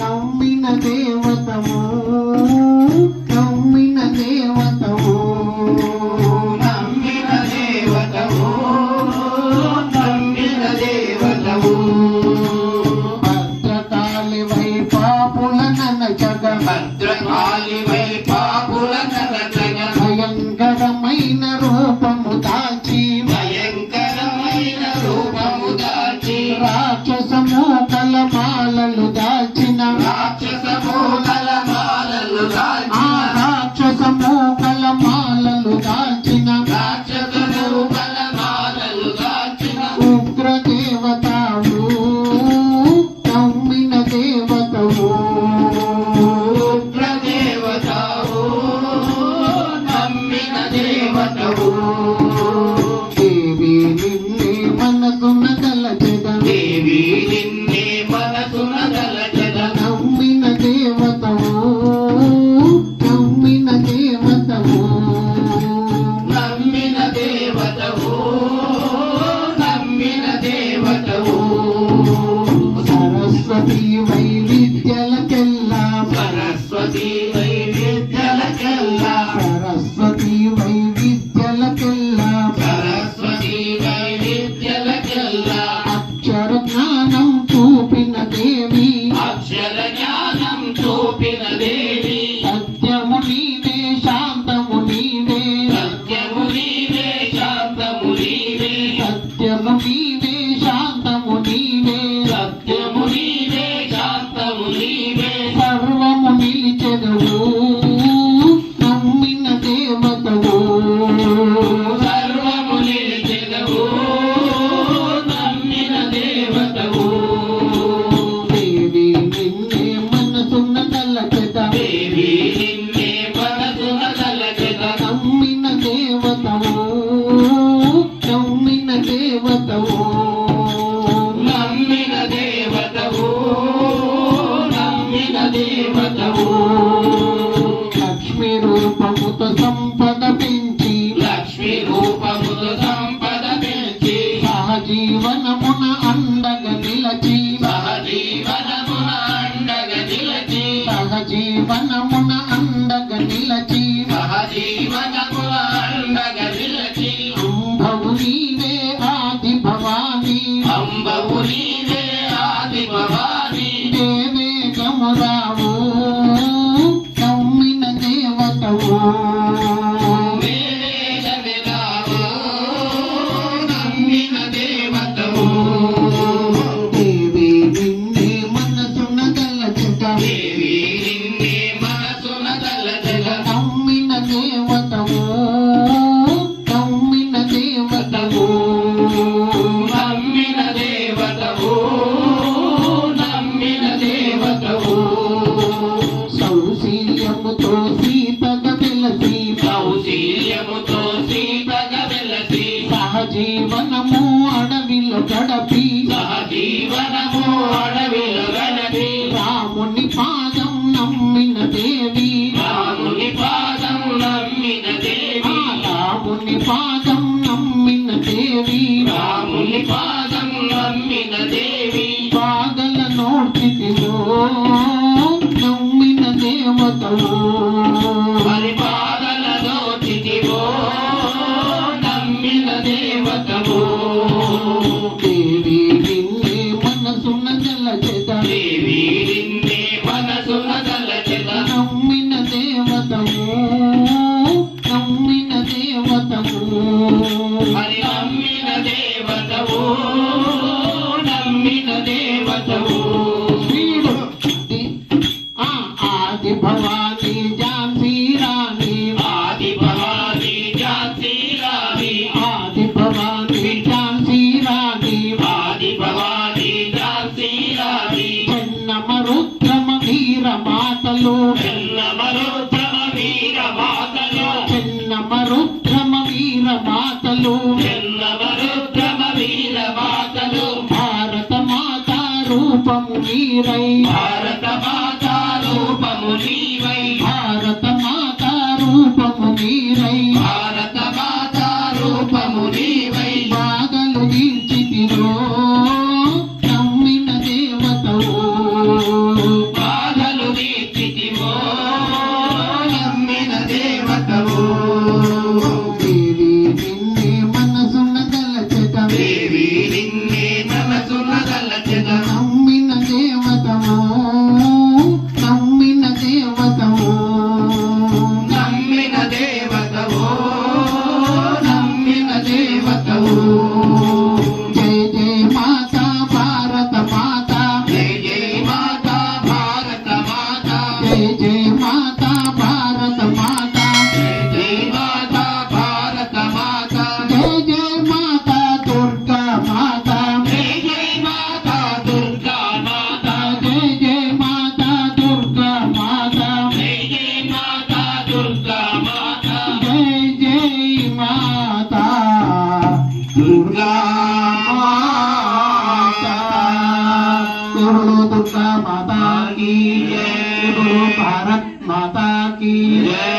నమ్మిన దేవతము నమ్మిన దేవతము. నమ్మిన దేవతము నమ్మిన దేవతము. భద్రకాళి వై పాపుల నన్న జగ. భద్రకాళి మనకు జ్ఞానం చూపిన దేవి. రూపముతో సంపద పెంచి లక్ష్మి రూపముతో సంపద పెంచి సహజీవనమున అండగ నిలచి సహజీవనమున అండగ నిలచి సహజీవనమున అండగ నిలచి సహజీవనమున అండగ నిలచి అంబవు ఆది భవాని. అంబవు ఆది భవాని. దేవే గమురావు ధైర్యముతో సీతగా వెలసి సహజీవనము అడవిలో గడపి. సహజీవనము అడవిలో గడపి. రాముని పాదం నమ్మిన దేవి. రాముని పాదం నమ్మిన దేవి. రాముని పాదం నమ్మిన దేవి. రాముని పాదం నమ్మిన దేవి. పాదల నోడ్చితిలో నమ్మిన దేవతలో. మాటలు భారత మాత రూపం వీరై భారత మా ദേവി നിന്നെ बोलो दुर्गा माता की जय बोलो भारत माता की जय